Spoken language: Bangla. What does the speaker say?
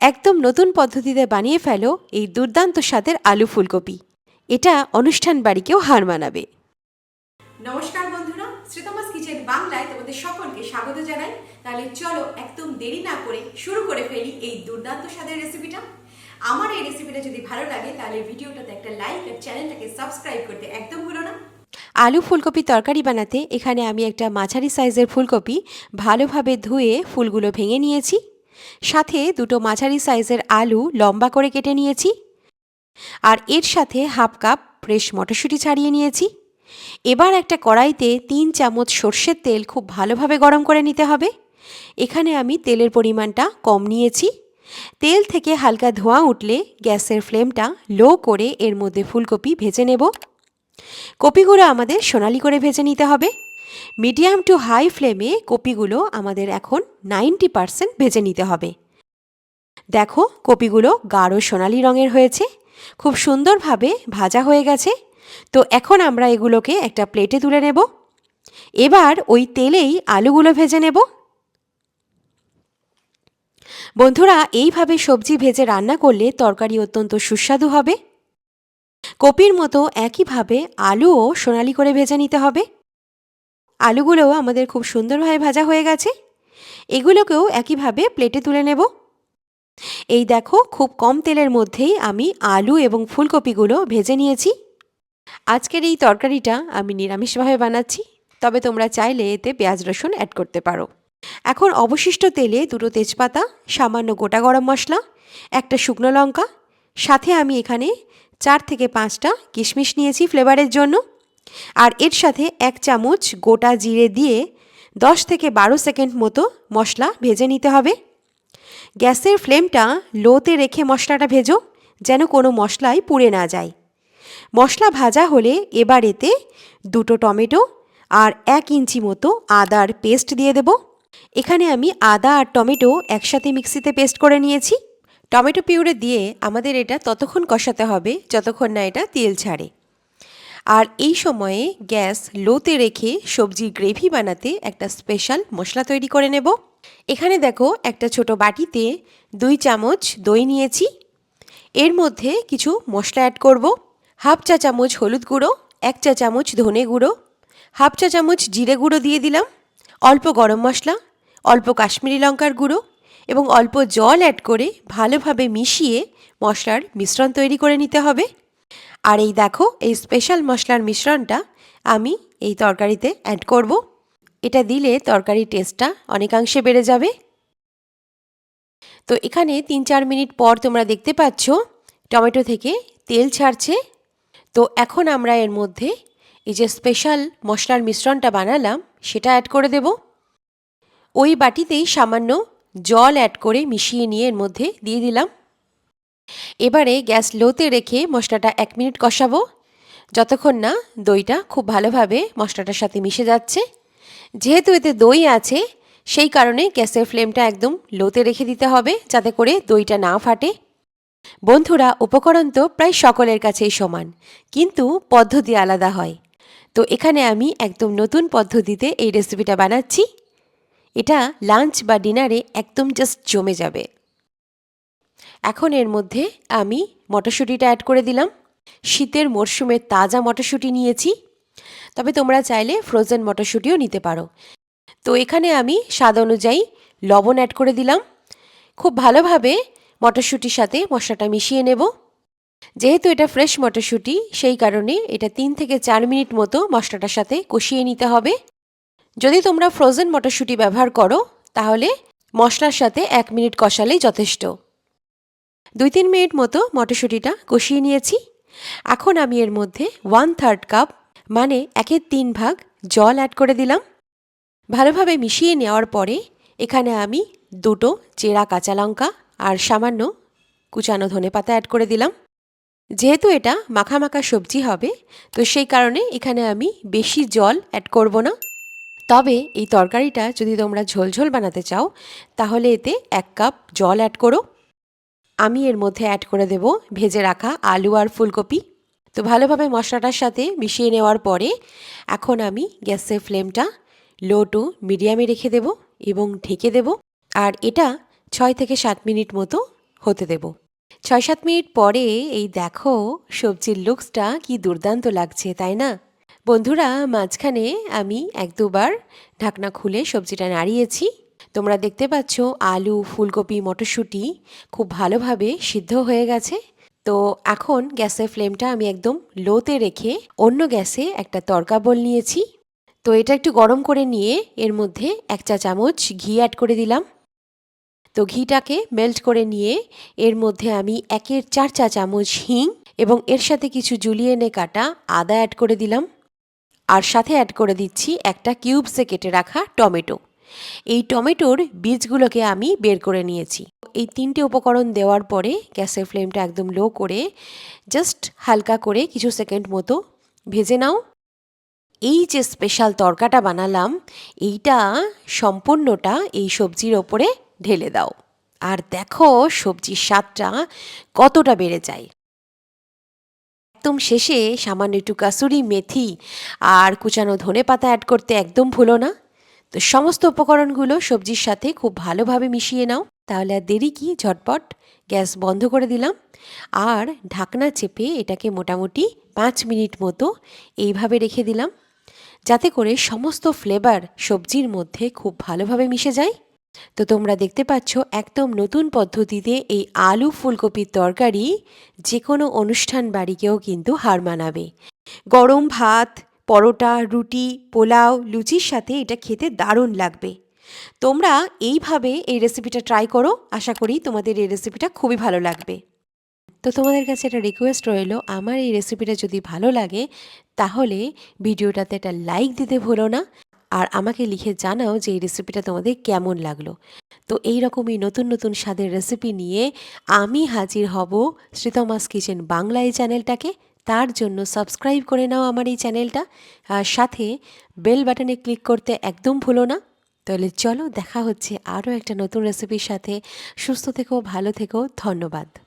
একদম নতুন পদ্ধতিতে বানিয়ে ফেলো এই দুর্দান্ত স্বাদের আলু ফুলকপি। এটা অনুষ্ঠান বাড়িকেও হার মানাবে। নমস্কার বন্ধুরা শ্রীতমাস কিচেন বাংলায় তোমাদের সকলকে স্বাগত জানাই। তাহলে চলো একদম দেরি না করে শুরু করে ফেলি এই দুর্দান্ত স্বাদের রেসিপিটা আমার এই রেসিপিটা যদি ভালো লাগে তাহলে ভিডিওটাতে একটা লাইক আর চ্যানেলটাকে সাবস্ক্রাইব করতে একদম ভুলো না। আলু ফুলকপি তরকারি বানাতে এখানে আমি একটা মাঝারি সাইজের ফুলকপি ভালোভাবে ধুয়ে ফুলগুলো ভেঙে নিয়েছি। সাথে দুটো মাঝারি সাইজের আলু লম্বা করে কেটে নিয়েছি। আর এর সাথে হাফ কাপ ফ্রেশ মটরশুঁটি ছাড়িয়ে নিয়েছি। এবার একটা কড়াইতে তিন চামচ সর্ষের তেল খুব ভালোভাবে গরম করে নিতে হবে। এখানে আমি তেলের পরিমাণটা কম নিয়েছি। তেল থেকে হালকা ধোঁয়া উঠলে গ্যাসের ফ্লেমটা লো করে এর মধ্যে ফুলকপি ভেজে নেব। কপিগুলো আমাদের সোনালি করে ভেজে নিতে হবে। মিডিয়াম টু হাই ফ্লেমে কপিগুলো আমাদের এখন নাইনটি পারসেন্ট ভেজে নিতে হবে। দেখো, কপিগুলো গাঢ় সোনালি রঙের হয়েছে, খুব সুন্দরভাবে ভাজা হয়ে গেছে। তো এখন আমরা এগুলোকে একটা প্লেটে তুলে নেব। এবার ওই তেলেই আলুগুলো ভেজে নেব। বন্ধুরা, এইভাবে সবজি ভেজে রান্না করলে তরকারি অত্যন্ত সুস্বাদু হবে। কপির মতো একইভাবে আলুও সোনালি করে ভেজে নিতে হবে। আলুগুলোও আমাদের খুব সুন্দরভাবে ভাজা হয়ে গেছে। এগুলোকেও একইভাবে প্লেটে তুলে নেব। এই দেখো, খুব কম তেলের মধ্যেই আমি আলু এবং ফুলকপিগুলো ভেজে নিয়েছি। আজকের এই তরকারিটা আমি নিরামিষভাবে বানাচ্ছি, তবে তোমরা চাইলে এতে পেঁয়াজ রসুন অ্যাড করতে পারো। এখন অবশিষ্ট তেলে দুটো তেজপাতা, সামান্য গোটা গরম মশলা, একটা শুকনো লঙ্কা, সাথে আমি এখানে চার থেকে পাঁচটা কিশমিশ নিয়েছি ফ্লেভারের জন্য। আর এর সাথে এক চামচ গোটা জিরে দিয়ে দশ থেকে বারো সেকেন্ড মতো মশলা ভেজে নিতে হবে। গ্যাসের ফ্লেমটা লোতে রেখে মশলাটা ভেজো, যেন কোনো মশলাই পুড়ে না যায়। মশলা ভাজা হলে এবার এতে দুটো টমেটো আর এক ইঞ্চি মতো আদার পেস্ট দিয়ে দেব। এখানে আমি আদা আর টমেটো একসাথে মিক্সিতে পেস্ট করে নিয়েছি। টমেটো পিউরে দিয়ে আমাদের এটা ততক্ষণ কষাতে হবে, যতক্ষণ না এটা তেল ছাড়ে। আর এই সময়ে গ্যাস লোতে রেখে সবজির গ্রেভি বানাতে একটা স্পেশাল মশলা তৈরি করে নেব। এখানে দেখো একটা ছোট বাটিতে দুই চামচ দই নিয়েছি। এর মধ্যে কিছু মশলা অ্যাড করব। হাফ চা চামচ হলুদ গুঁড়ো, এক চা চামচ ধনে গুঁড়ো, হাফ চা চামচ জিরে গুঁড়ো দিয়ে দিলাম, অল্প গরম মশলা, অল্প কাশ্মীরি লঙ্কার গুঁড়ো এবং অল্প জল অ্যাড করে ভালোভাবে মিশিয়ে মশলার মিশ্রণ তৈরি করে নিতে হবে। আর এই দেখো, এই স্পেশাল মশলার মিশ্রণটা আমি এই তরকারিতে অ্যাড করব। এটা দিলে তরকারির টেস্টটা অনেকাংশে বেড়ে যাবে। তো এখানে তিন চার মিনিট পর তোমরা দেখতে পাচ্ছ, টমেটো থেকে তেল ছাড়ছে। তো এখন আমরা এর মধ্যে এই যে স্পেশাল মশলার মিশ্রণটা বানালাম, সেটা অ্যাড করে দেব। ওই বাটিতেই সামান্য জল অ্যাড করে মিশিয়ে নিয়ে এর মধ্যে দিয়ে দিলাম। এবারে গ্যাস লোতে রেখে মশলাটা এক মিনিট কষাবো। যতক্ষণ না দইটা খুব ভালোভাবে মশলাটার সাথে মিশে যাচ্ছে। যেহেতু এতে দই আছে, সেই কারণে গ্যাসের ফ্লেমটা একদম লোতে রেখে দিতে হবে যাতে করে দইটা না ফাটে। বন্ধুরা, উপকরণ তো প্রায় সকলের কাছেই সমান, কিন্তু পদ্ধতি আলাদা হয়। তো এখানে আমি একদম নতুন পদ্ধতিতে এই রেসিপিটা বানাচ্ছি। এটা লাঞ্চ বা ডিনারে একদম জাস্ট জমে যাবে। এখন এর মধ্যে আমি মটরশুঁটিটা অ্যাড করে দিলাম। শীতের মরশুমের তাজা মটরশুঁটি নিয়েছি। তবে তোমরা চাইলে ফ্রোজেন মটরশুঁটিও নিতে পারো। তো এখানে আমি স্বাদ অনুযায়ী লবণ অ্যাড করে দিলাম। খুব ভালোভাবে মটরশুঁটির সাথে মশলাটা মিশিয়ে নেব। যেহেতু এটা ফ্রেশ মটরশুঁটি, সেই কারণে এটা তিন থেকে চার মিনিট মতো মশলাটার সাথে কষিয়ে নিতে হবে। যদি তোমরা ফ্রোজেন মটরশুঁটি ব্যবহার করো, তাহলে মশলার সাথে এক মিনিট কষালেই যথেষ্ট। দুই তিন মিনিট মতো মটরশুঁটিটা কষিয়ে নিয়েছি। এখন আমি এর মধ্যে ওয়ান থার্ড কাপ মানে একের তিন ভাগ জল অ্যাড করে দিলাম। ভালোভাবে মিশিয়ে নেওয়ার পরে এখানে আমি দুটো চেরা কাঁচা লঙ্কা আর সামান্য কুচানো ধনে পাতা অ্যাড করে দিলাম। যেহেতু এটা মাখা মাখা সবজি হবে, তো সেই কারণে এখানে আমি বেশি জল অ্যাড করব না। তবে এই তরকারিটা যদি তোমরা ঝোলঝোল বানাতে চাও, তাহলে এতে এক কাপ জল অ্যাড করো। আমি এর মধ্যে অ্যাড করে দেব ভেজে রাখা আলু আর ফুলকপি। তো ভালোভাবে মশলাটার সাথে মিশিয়ে নেওয়ার পরে এখন আমি গ্যাসের ফ্লেমটা লো টু মিডিয়ামে রেখে দেব এবং ঢেকে দেব। আর এটা ছয় থেকে সাত মিনিট মতো হতে দেব। ছয় সাত মিনিট পরে এই দেখো সবজির লুকসটা কি দুর্দান্ত লাগছে, তাই না? বন্ধুরা, মাঝখানে আমি এক দুবার ঢাকনা খুলে সবজিটা নাড়িয়েছি। তোমরা দেখতে পাচ্ছ আলু, ফুলকপি, মটরশুঁটি খুব ভালোভাবে সিদ্ধ হয়ে গেছে। তো এখন গ্যাসের ফ্লেমটা আমি একদম লোতে রেখে অন্য গ্যাসে একটা তরকা বল নিয়েছি। তো এটা একটু গরম করে নিয়ে এর মধ্যে এক চা চামচ ঘি অ্যাড করে দিলাম। তো ঘিটাকে মেল্ট করে নিয়ে এর মধ্যে আমি একের চার চা চামচ হিং এবং এর সাথে কিছু জুলিয়েনে কাটা আদা অ্যাড করে দিলাম। আর সাথে অ্যাড করে দিচ্ছি একটা কিউবসে কেটে রাখা টমেটো। এই টমেটোর বীজগুলোকে আমি বের করে নিয়েছি। এই তিনটে উপকরণ দেওয়ার পরে গ্যাসের ফ্লেমটা একদম লো করে জাস্ট হালকা করে কিছু সেকেন্ড মতো ভেজে নাও। এই যে স্পেশাল তরকাটা বানালাম, এইটা সম্পূর্ণটা এই সবজির ওপরে ঢেলে দাও। আর দেখো সবজির স্বাদটা কতটা বেড়ে যায়। একদম শেষে সামান্য একটু কাসুরি মেথি আর কুচানো ধনে পাতা অ্যাড করতে একদম ভুলো না। তো সমস্ত উপকরণগুলো সবজির সাথে খুব ভালোভাবে মিশিয়ে নাও। তাহলে আর দেরি কি? ঝটপট। গ্যাস বন্ধ করে দিলাম। আর ঢাকনা চেপে এটাকে মোটামুটি পাঁচ মিনিট মতো এইভাবে রেখে দিলাম। যাতে করে সমস্ত ফ্লেভার সবজির মধ্যে খুব ভালোভাবে মিশে যায়। তো তোমরা দেখতে পাচ্ছ, একদম নতুন পদ্ধতিতে এই আলু ফুলকপির তরকারি যে কোনো অনুষ্ঠান বাড়িকেও কিন্তু হার মানাবে। গরম ভাত পরোটা, রুটি, পোলাও, লুচির সাথে এটা খেতে দারুণ লাগবে। তোমরা এইভাবে এই রেসিপিটা ট্রাই করো। আশা করি তোমাদের এই রেসিপিটা খুবই ভালো লাগবে। তো তোমাদের কাছে একটা রিকোয়েস্ট রইল, আমার এই রেসিপিটা যদি ভালো লাগে, তাহলে ভিডিওটাতে একটা লাইক দিতে ভুলো না। আর আমাকে লিখে জানাও যে এই রেসিপিটা তোমাদের কেমন লাগল। তো এই রকমই নতুন নতুন স্বাদের রেসিপি নিয়ে আমি হাজির হব শ্রীতমাস কিচেন বাংলা এই চ্যানেলটাকে। তার জন্য সাবস্ক্রাইব করে নাও আমার এই চ্যানেলটা। আর সাথে বেল বাটনে ক্লিক করতে একদম ভুলো না। তাহলে চলো দেখা হচ্ছে আরও একটা নতুন রেসিপির সাথে। সুস্থ থেকো, ভালো থেকো, ধন্যবাদ।